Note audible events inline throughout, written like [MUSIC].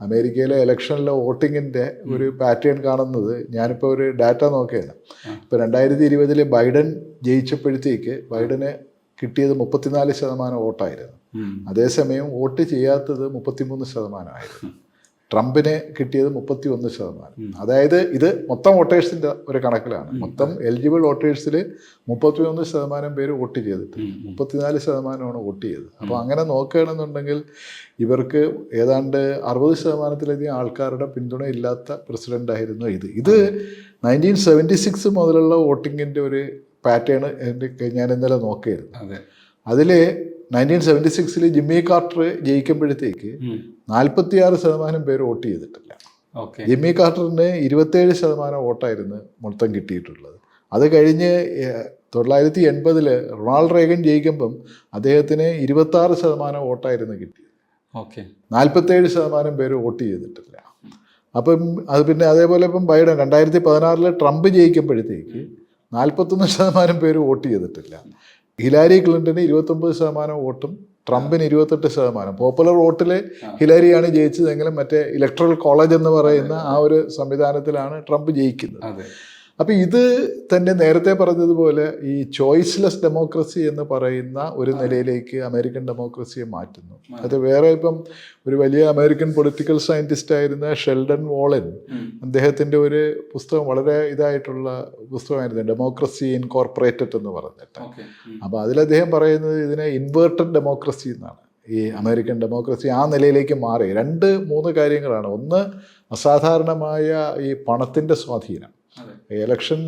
അമേരിക്കയിലെ ഇലക്ഷനിലെ വോട്ടിങ്ങിന്റെ ഒരു പാറ്റേൺ കാണുന്നത് ഞാനിപ്പോൾ ഒരു ഡാറ്റ നോക്കുകയാണ് ഇപ്പോൾ രണ്ടായിരത്തി ഇരുപതിൽ ബൈഡൻ ജയിച്ചപ്പോഴത്തേക്ക് ബൈഡന് കിട്ടിയത് മുപ്പത്തിനാല് ശതമാനം വോട്ടായിരുന്നു. അതേസമയം വോട്ട് ചെയ്യാത്തത് മുപ്പത്തിമൂന്ന് ശതമാനമായിരുന്നു. [LAUGHS] ട്രംപിന് കിട്ടിയത് മുപ്പത്തി ഒന്ന് ശതമാനം അതായത് ഇത് മൊത്തം വോട്ടേഴ്സിന്റെ ഒരു കണക്കിലാണ്. മൊത്തം എലിജിബിൾ വോട്ടേഴ്സിൽ മുപ്പത്തി ഒന്ന് ശതമാനം പേര് വോട്ട് ചെയ്തിട്ടുണ്ട് മുപ്പത്തിനാല് ശതമാനമാണ് വോട്ട് ചെയ്തത്. അപ്പോൾ അങ്ങനെ നോക്കുകയാണെന്നുണ്ടെങ്കിൽ ഇവർക്ക് ഏതാണ്ട് അറുപത് ശതമാനത്തിലധികം ആൾക്കാരുടെ പിന്തുണ ഇല്ലാത്ത പ്രസിഡന്റ് ആയിരുന്നു ഇത്. ഇത് നയന്റീൻ സെവന്റി സിക്സ് മുതലുള്ള വോട്ടിങ്ങിന്റെ ഒരു പാറ്റേൺ ഞാൻ ഇന്നലെ നോക്കിയിരുന്നു. അതെ. അതിൽ നയന്റീൻ സെവന്റി സിക്സിൽ ജിമ്മി കാർട്ടർ ജയിക്കുമ്പോഴത്തേക്ക് നാൽപ്പത്തി ആറ് ശതമാനം പേര് വോട്ട് ചെയ്തിട്ടില്ല. ജിമ്മി കാർട്ടറിന് ഇരുപത്തേഴ് ശതമാനം വോട്ടായിരുന്നു മൊത്തം കിട്ടിയിട്ടുള്ളത്. അത് കഴിഞ്ഞ് തൊള്ളായിരത്തി എൺപതിൽ റൊണാൾഡ് റേഗൻ ജയിക്കുമ്പം അദ്ദേഹത്തിന് ഇരുപത്താറ് ശതമാനം വോട്ടായിരുന്നു കിട്ടിയത്. ഓക്കെ. നാൽപ്പത്തേഴ് ശതമാനം പേര് വോട്ട് ചെയ്തിട്ടില്ല. അപ്പം അത് പിന്നെ അതേപോലെ ഇപ്പം ബൈഡൻ രണ്ടായിരത്തി പതിനാറിൽ ട്രംപ് ജയിക്കുമ്പോഴത്തേക്ക് നാൽപ്പത്തൊന്ന് ശതമാനം പേര് വോട്ട് ചെയ്തിട്ടില്ല. ഹിലാരി ക്ലിന്റന് ഇരുപത്തൊമ്പത് ശതമാനം വോട്ടും ട്രംപിന് ഇരുപത്തെട്ട് ശതമാനം. പോപ്പുലർ വോട്ടിൽ ഹിലാരിയാണ് ജയിച്ചതെങ്കിലും മറ്റേ ഇലക്ട്രൽ കോളേജ് എന്ന് പറയുന്ന ആ ഒരു സംവിധാനത്തിലാണ് ട്രംപ് ജയിക്കുന്നത്. അതെ അപ്പം ഇത് തന്നെ നേരത്തെ പറഞ്ഞതുപോലെ ഈ ചോയ്സ്ലെസ് ഡെമോക്രസി എന്ന് പറയുന്ന ഒരു നിലയിലേക്ക് അമേരിക്കൻ ഡെമോക്രസിയെ മാറ്റുന്നു. അത് വേറെ ഇപ്പം ഒരു വലിയ അമേരിക്കൻ പൊളിറ്റിക്കൽ സയന്റിസ്റ്റ് ആയിരുന്ന ഷെൽഡൻ വോളൻ അദ്ദേഹത്തിന്റെ ഒരു പുസ്തകം വളരെ ഇതായിട്ടുള്ള പുസ്തകമായിരുന്നു ഡെമോക്രസി ഇൻകോർപ്പറേറ്റഡ് എന്ന് പറഞ്ഞിട്ട്. അപ്പോൾ അതിൽ അദ്ദേഹം പറയുന്നത് ഇതിനെ ഇൻവേർട്ടഡ് ഡെമോക്രസി എന്നാണ്. ഈ അമേരിക്കൻ ഡെമോക്രസി ആ നിലയിലേക്ക് മാറി. രണ്ട് മൂന്ന് കാര്യങ്ങളാണ്. ഒന്ന് അസാധാരണമായ ഈ പണത്തിന്റെ സ്വാധീനം.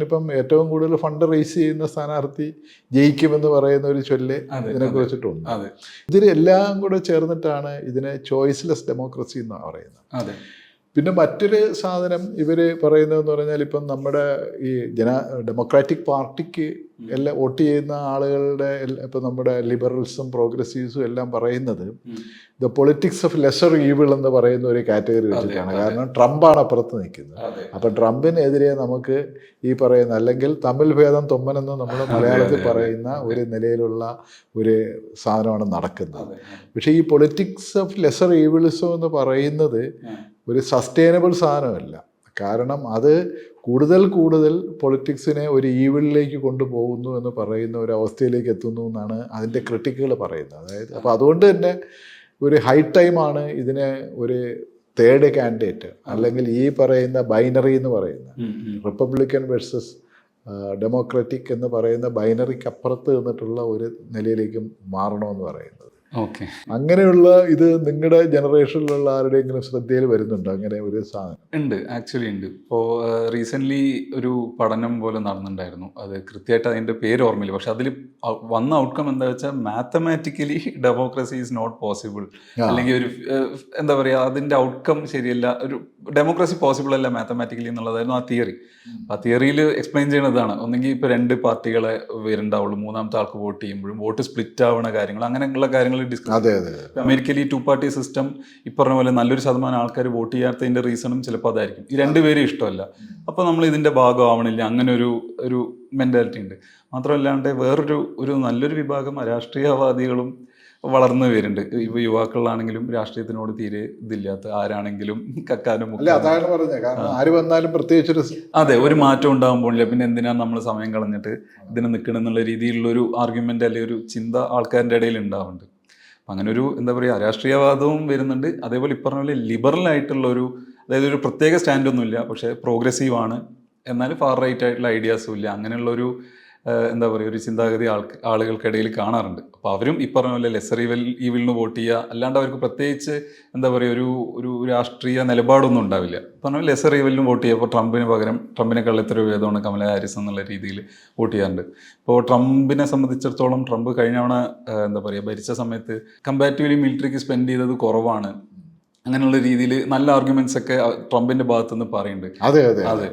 ഇപ്പം ഏറ്റവും കൂടുതൽ ഫണ്ട് റേസ് ചെയ്യുന്ന സ്ഥാനാർത്ഥി ജയിക്കുമെന്ന് പറയുന്ന ഒരു ചൊല്ല് അതെ, ഇതിനെ അതെ. കുറിച്ചിട്ടുണ്ട് അതെ. ഇതിലെല്ലാം കൂടെ ചേർന്നിട്ടാണ് ഇതിനെ ചോയ്സ്ലെസ് ഡെമോക്രസി എന്ന് പറയുന്നത്. പിന്നെ മറ്റൊരു സാധനം ഇവർ പറയുന്നതെന്ന് പറഞ്ഞാൽ ഇപ്പം നമ്മുടെ ഈ ജന ഡെമോക്രാറ്റിക് പാർട്ടിക്ക് എല്ലാം വോട്ട് ചെയ്യുന്ന ആളുകളുടെ ഇപ്പം നമ്മുടെ ലിബറൽസും പ്രോഗ്രസീവ്സും എല്ലാം പറയുന്നത് the politics of lesser evil എന്ന് പറയുന്ന ഒരു കാറ്റഗറി വെച്ചിട്ടാണ്. കാരണം ട്രംപാണ് അപ്പുറത്ത് നിൽക്കുന്നത്. അപ്പം ട്രംപിനെതിരെ നമുക്ക് ഈ പറയുന്ന അല്ലെങ്കിൽ തമിഴ് ഭേദം തൊമ്മനെന്ന് നമ്മൾ മലയാളത്തിൽ പറയുന്ന ഒരു നിലയിലുള്ള ഒരു സാധനമാണ് നടക്കുന്നത്. പക്ഷേ ഈ പൊളിറ്റിക്സ് ഓഫ് ലെസർ ഈവിളിസം എന്ന് പറയുന്നത് ഒരു സസ്റ്റൈനബിൾ സാധനമല്ല. കാരണം അത് കൂടുതൽ കൂടുതൽ പൊളിറ്റിക്സിനെ ഒരു ഈവിളിലേക്ക് കൊണ്ടുപോകുന്നു എന്ന് പറയുന്ന ഒരു അവസ്ഥയിലേക്ക് എത്തുന്നു എന്നാണ് അതിന്റെ ക്രിട്ടിക്കുകൾ പറയുന്നത്. അതായത് അപ്പോൾ അതുകൊണ്ട് തന്നെ ഒരു ഹൈ ടൈമാണ് ഇതിനെ ഒരു തേർഡ് കാൻഡിഡേറ്റ് അല്ലെങ്കിൽ ഈ പറയുന്ന ബൈനറി എന്ന് പറയുന്ന. റിപ്പബ്ലിക്കൻ വേഴ്സസ് ഡെമോക്രാറ്റിക് എന്ന് പറയുന്ന ബൈനറിക്ക് അപ്പുറത്ത് നിന്നിട്ടുള്ള ഒരു നിലയിലേക്കും മാറണമെന്ന് പറയുന്നത്. അങ്ങനെയുള്ള ഇത് നിങ്ങളുടെ ജനറേഷനിലുള്ള ആരുടെയെങ്കിലും ശ്രദ്ധയിൽ വരുന്നുണ്ടോ? അങ്ങനെ ഒരു സാധനം. ഉണ്ട്. ആക്ച്വലി ഉണ്ട്. ഇപ്പോൾ റീസെന്റ്ലി ഒരു പഠനം പോലെ നടന്നിട്ടുണ്ടായിരുന്നു അത് കൃത്യമായിട്ട് അതിന്റെ പേര് ഓർമ്മയില്ല. പക്ഷെ അതിൽ വന്ന ഔട്ട്കം എന്താ വെച്ചാൽ mathematically democracy is not possible അല്ലെങ്കിൽ ഒരു എന്താ പറയുക അതിന്റെ ഔട്ട്കം ശരിയല്ല. ഒരു ഡെമോക്രസി പോസിബിൾ അല്ല മാത്തമാറ്റിക്കലി എന്നുള്ളതായിരുന്നു ആ തിയറി ആ തിയറിയിൽ എക്സ്പ്ലെയിൻ ചെയ്യുന്നതാണ് ഒന്നെങ്കിൽ ഇപ്പോൾ രണ്ട് പാർട്ടികളെ വരുന്നുണ്ടാവുള്ളൂ മൂന്നാമത്തെ ആൾക്ക് വോട്ട് ചെയ്യുമ്പോഴും വോട്ട് സ്പ്ലിറ്റ് ആവുന്ന കാര്യങ്ങൾ അങ്ങനെയുള്ള കാര്യങ്ങൾ ഡിസ്കസ് അതെ അതെ ഇപ്പൊ അമേരിക്കയിൽ ഈ ടു പാർട്ടി സിസ്റ്റം ഈ പറഞ്ഞ പോലെ നല്ലൊരു ശതമാനം ആൾക്കാർ വോട്ട് ചെയ്യാത്തതിന്റെ റീസണും ചിലപ്പോൾ അതായിരിക്കും. ഈ രണ്ടുപേരും ഇഷ്ടമല്ല. അപ്പോൾ നമ്മൾ ഇതിന്റെ ഭാഗമാവണില്ല. അങ്ങനെ ഒരു ഒരു മെന്റാലിറ്റി ഉണ്ട്. മാത്രമല്ലാണ്ട് വേറൊരു ഒരു നല്ലൊരു വിഭാഗം രാഷ്ട്രീയവാദികളും വളർന്നു വരുന്നുണ്ട്. ഇപ്പൊ യുവാക്കളിലാണെങ്കിലും രാഷ്ട്രീയത്തിനോട് തീരെ ഇതില്ലാത്ത ആരാണെങ്കിലും കക്കാനും അതാണ് പറഞ്ഞത്. കാരണം ആര് വന്നാലും പ്രത്യേകിച്ചൊരു അതെ ഒരു മാറ്റം ഉണ്ടാകുമ്പോൾ പിന്നെ എന്തിനാ നമ്മൾ സമയം കളഞ്ഞിട്ട് ഇതിന് നിൽക്കണം എന്നുള്ള രീതിയിലുള്ള ഒരു ആർഗ്യുമെന്റ് അല്ലെങ്കിൽ ഒരു ചിന്ത ആൾക്കാരുടെ ഇടയിൽ ഉണ്ടാവുന്നുണ്ട്. അപ്പം അങ്ങനെ ഒരു എന്താ പറയുക രാഷ്ട്രീയവാദവും വരുന്നുണ്ട്. അതേപോലെ ഇപ്പറഞ്ഞ പറഞ്ഞ പോലെ ലിബറൽ ആയിട്ടുള്ള ഒരു അതായത് ഒരു പ്രത്യേക സ്റ്റാൻഡൊന്നുമില്ല പക്ഷേ പ്രോഗ്രസീവ് ആണ്. എന്നാൽ ഫാർ റൈറ്റ് ആയിട്ടുള്ള ഐഡിയാസും ഇല്ല. അങ്ങനെയുള്ള ഒരു ഏഹ്, എന്താ പറയുക ഒരു ചിന്താഗതി ആൾക്ക് ആളുകൾക്കിടയിൽ കാണാറുണ്ട്. അപ്പോൾ അവരും ഈ പറഞ്ഞ പോലെ ലെസർ ഈവൽ ഈവിലിന് വോട്ട് ചെയ്യുക. അല്ലാണ്ട് അവർക്ക് പ്രത്യേകിച്ച് എന്താ പറയുക ഒരു ഒരു രാഷ്ട്രീയ നിലപാടൊന്നും ഉണ്ടാവില്ല. പറഞ്ഞ പോലെ ലെസർ ഈവലിനും വോട്ട് ചെയ്യുക. അപ്പോൾ ട്രംപിന് പകരം ട്രംപിനെക്കാൾ എത്ര ഭേദമാണ് കമല ഹാരിസ് എന്നുള്ള രീതിയിൽ വോട്ട് ചെയ്യാറുണ്ട്. ഇപ്പോൾ ട്രംപിനെ സംബന്ധിച്ചിടത്തോളം ട്രംപ് കഴിഞ്ഞ തവണ എന്താ പറയുക ഭരിച്ച സമയത്ത് കമ്പാരിറ്റീവ്ലി മിലിറ്ററിക്ക് സ്പെൻഡ് ചെയ്തത് കുറവാണ്. അങ്ങനെയുള്ള രീതിയിൽ നല്ല ആർഗ്യുമെന്റ്സ് ഒക്കെ ട്രംപിന്റെ ഭാഗത്തുനിന്ന് പറയുന്നുണ്ട്. അതെ അതെ. അതെ.